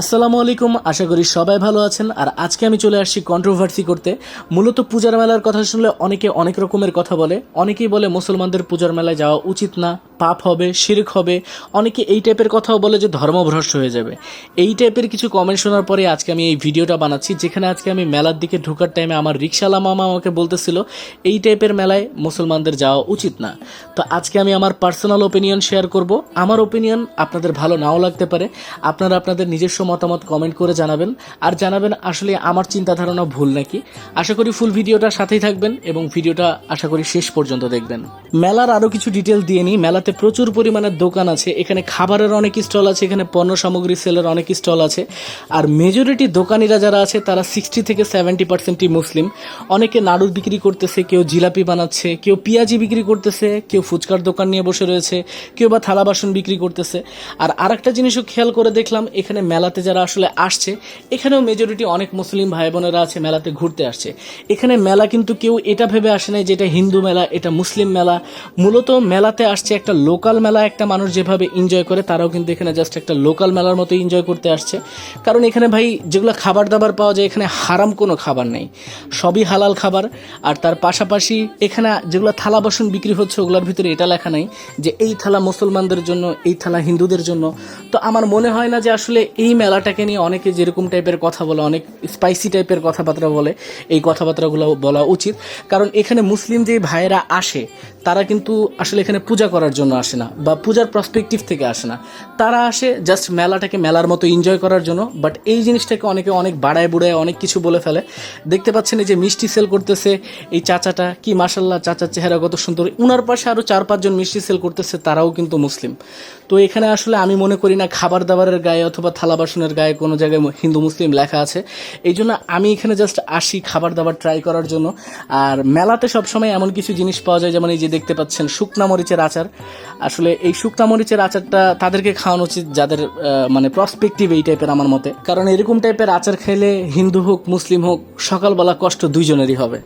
আসসালামু আলাইকুম, আশা করি সবাই ভালো আছেন। আর আজকে আমি চলে আসছি কন্ট্রোভার্সি করতে। মূলত পূজার মেলার কথা শুনলে অনেকে অনেক রকমের কথা বলে, অনেকেই বলে মুসলমানদের পূজার মেলায় যাওয়া উচিত না। পাপ হবে, শিরক হবে, অনেকে এই টাইপের কথাও বলে যে ধর্মভ্রষ্ট হয়ে যাবে। এই টাইপের কিছু কমেন্ট শোনার পরে আজকে আমি এই ভিডিওটা বানাচ্ছি, যেখানে আজকে আমি মেলার দিকে ঢোকার টাইমে আমার রিক্সালা মামা আমাকে বলতেছিল, এই টাইপের মেলায় মুসলমানদের যাওয়া উচিত না। তো আজকে আমি আমার পার্সোনাল ওপিনিয়ন শেয়ার করব। আমার ওপিনিয়ন আপনাদের ভালো নাও লাগতে পারে। আপনারা আপনাদের নিজস্ব মতামত কমেন্ট করে জানাবেন। আর জানাবেন, আসলে আমার চিন্তা ধারণা ভুল নাকি? আশা করি ফুল ভিডিওটা সাথেই থাকবেন এবং ভিডিওটা আশা করি শেষ পর্যন্ত দেখবেন। মেলার আরও কিছু ডিটেল দিয়ে নিই। মেলাতে প্রচুর পরিমাণে দোকান আছে। এখানে খাবারের অনেক স্টল আছে, এখানে পণ্য সামগ্রী সেলের অনেক স্টল আছে। আর মেজরিটি দোকানিরা যারা আছে, তারা সিক্সটি থেকে সেভেন্টি পার্সেন্টই মুসলিম। অনেকে নাড়ু বিক্রি করতেছে, কেউ জিলাপি বানাচ্ছে, কেউ পেঁয়াজি বিক্রি করতেছে, কেউ ফুচকার দোকান নিয়ে বসে রয়েছে, কেউ বা থালা বাসন বিক্রি করতেছে। আর আরেকটা জিনিসও খেয়াল করে দেখলাম, এখানে মেলাতে যারা আসলে আসছে, এখানেও মেজরিটি অনেক মুসলিম ভাই বোনেরা আছে, মেলাতে ঘুরতে আসছে। এখানে মেলা কিন্তু কেউ এটা ভেবে আসে নাই যে এটা হিন্দু মেলা, এটা মুসলিম মেলা। মূলত মেলাতে আসছে একটা লোকাল মেলা একটা মানুষ যেভাবে এনজয় করে, তারাও কিন্তু এখানে জাস্ট একটা লোকাল মেলার মতো এনজয় করতে আসছে। কারণ এখানে ভাই, যেগুলো খাবার দাবার পাওয়া যায়, এখানে হারাম কোনো খাবার নেই। সবই হালাল খাবার। আর তার পাশাপাশি এখানে যেগুলো থালা বাসন বিক্রি হচ্ছে, ওগুলোর ভিতরে এটা লেখা নাই যে, এই থালা মুসলমানদের জন্য, এই থালা হিন্দুদের জন্য। তো আমার মনে হয় না যে আসলে এই মেলাটাকে নিয়ে অনেকে যেরকম টাইপের কথা বলে, অনেক স্পাইসি টাইপের কথাবার্তা বলে, এই কথাবার্তাগুলো বলা উচিত। কারণ এখানে মুসলিম যে ভাইয়েরা আসে, তারা কিন্তু আসলে এখানে পূজা করার জন্য আসে না বা পূজার প্রসপেক্টিভ থেকে আসে না। তারা আসে জাস্ট মেলাটাকে মেলার মতো এনজয় করার জন্য বাট এই জিনিসটাকে অনেকে অনেক বাড়ায় বুড়ায় অনেক কিছু বলে ফেলে। দেখতে পাচ্ছেন এই যে মিষ্টি সেল করতেছে, এই চাচাটা, কি মাসাল্লাহ চাচার চেহারা কত সুন্দর। উনার পাশে আরও চার পাঁচজন মিষ্টি সেল করতেছে, তারাও কিন্তু মুসলিম। তো এখানে আসলে আমি মনে করি না খাবার দাবারের গায়ে অথবা থালা বাসনের গায়ে কোনো জায়গায় হিন্দু মুসলিম লেখা আছে। এই জন্য আমি এখানে জাস্ট আসি খাবার দাবার ট্রাই করার জন্য। আর মেলাতে সবসময় এমন কিছু জিনিস পাওয়া যায়, যেমন এই যে দেখতে পাচ্ছেন শুকনা মরিচের আচার। আসলে এই শুকনা মরিচের আচারটা তাদেরকে খাওয়ানো উচিত, যাদের মানে প্রসপেক্টিভ এই টাইপের আমার মতে। কারণ এরকম টাইপের আচার খেলে হিন্দু হোক, মুসলিম হোক, সকালবেলা কষ্ট দুইজনেরই হবে।